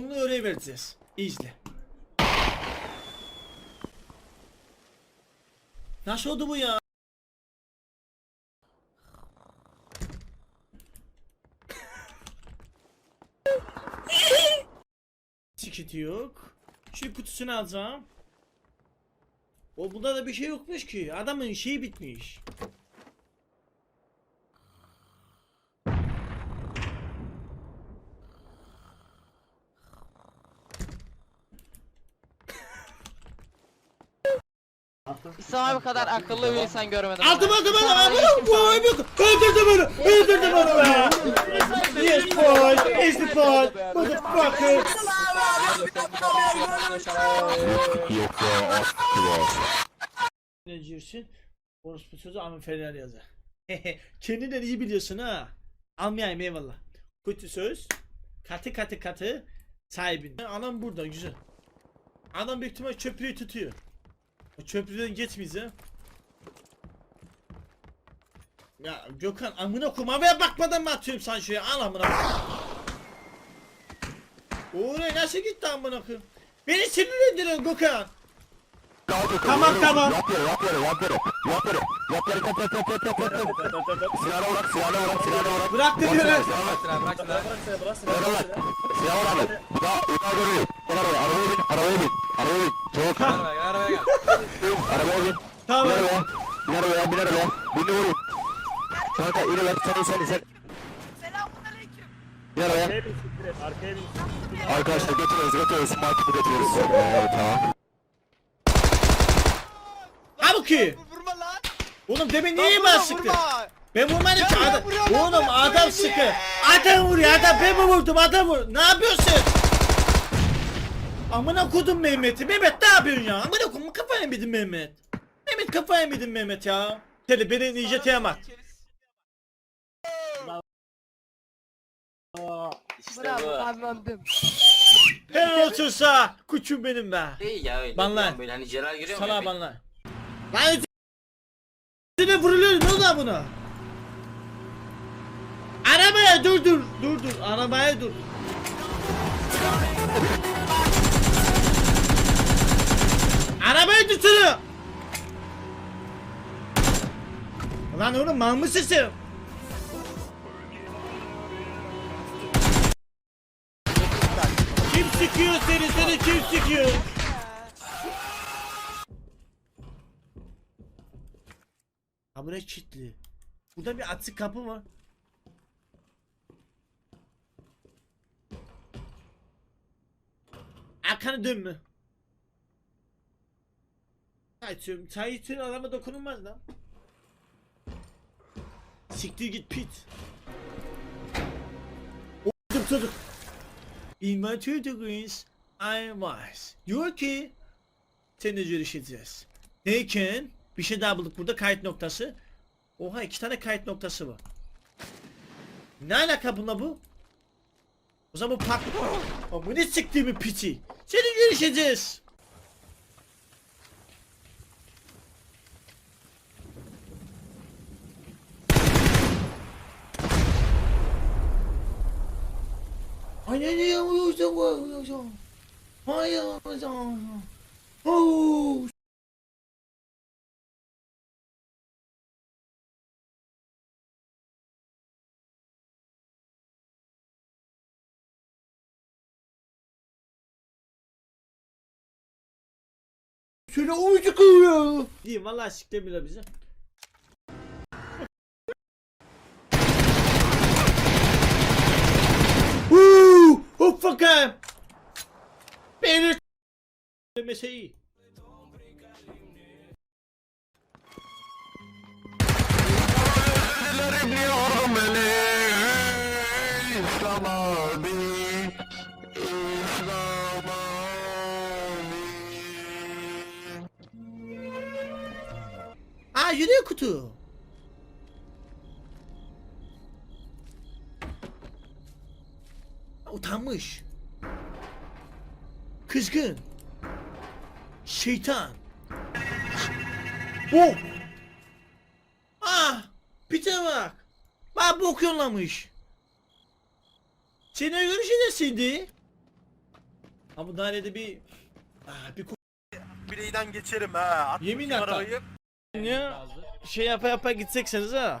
Bunu öyle vereceğiz. İzle. Nasıl oldu bu ya? Siketi yok. Şu kutusunu alacağım. O bunda da bir şey yokmuş ki. Adamın şeyi bitmiş. İslam abi kadar akıllı bir insan görmedim. Aldım aldım aldım hiç kimse Boy öldürdü beni. Öldürdü beni be. Yes boy. Is the boy. Motherfucker. Yok ya. Ne diyorsun? Orospu sözü Amin Fener yazar. Kendinden iyi biliyorsun ha. Almayayım eyvallah. Kötü söz. Katı katı katı. Sahibin. Anam burada güzel. Adam büyük ihtimal köprüyü tutuyor. O köprüden geçmeyeceğim. Ya Gökhan amına kumavaya bakmadan mı atıyorum sen şuraya al amına Oraya nasıl gitti amına koyayım? Beni sinirlendiriyorsun Gökhan. Tamam tamam. Yap yere yap yere yap yere. Yap yere. Yap yere yap yap yap yap yap yap yap. Silahına bırak silahına bırak silahına bırak. Bırak dedi Bırak lan. silahına bırak. Silahına bırak. Silahına bırak. Uzağa uzağa görüyor. Gel arabaya arabaya bin arabaya bin. Arabaya bin. Çabuk. Arabaya bin. Tamam. Bin arabaya. Bin arabaya bin arabaya. Bin vurun. Kanka in lan sen sen sen. Bin arabaya. Arkadaşlar götürüyoruz götürüyoruz. Marketi götürüyoruz. Evet tamam. Vurma lan. Oğlum demin niye sıktın? vurma. Ben vurmadım ki adam. Oğlum adam sıkı. Adam vuruyor adam ben mi vurdum adam vur. Ne yapıyorsun? Amına kodum Mehmet'i. Mehmet ne yapıyorsun ya? Amına kodum kafaya yemedin Mehmet. Mehmet kafaya yemedin Mehmet ya. Seni beni iyice teyamak. Bravo kazandım. Helal olsun sağ. Kuçum benim be. Değil ya öyle. Banlar. Yani Böyle hani Celal Sana mu? banlar. Lan Seni vuruluyor ne oldu buna? Arabaya dur dur dur dur arabaya dur. Arabaya tutuyor. Lan oğlum mal mısın sen? Kim sıkıyor seni seni kim sıkıyor? Buraya kilitli. Burada bir açık kapı var. Arkanı dönme. Çay içiyorum adama dokunulmaz lan. Siktir git pit. Oğlum çocuk. In my two degrees, I was. You okay? Seninle görüşeceğiz. Neyken? Bir şey daha bulduk burada kayıt noktası. Oha iki tane kayıt noktası var. Ne alaka bununla bu? O zaman bu pak... Ama ne siktiğimi piçi. Seni görüşeceğiz. Ay ne diyor uyuyorsun uyuyorsun. Hayır uyuyorsun. Oh Şöyle uyucu kılıyor. Diyeyim vallahi siklemiyorlar bizi. Uuu! Hop bakayım. Beni demese iyi. Yürüyor kutu. Utanmış. Kızgın. Şeytan. Oh. Ah. Pite bak. Bak bok yollamış. Seni görüşeceğiz şimdi. Ha bu dairede bir ah, bir Bireyden geçerim ha. At Yemin arabayı. Ya şey yapa yapa gidsekseniz ha.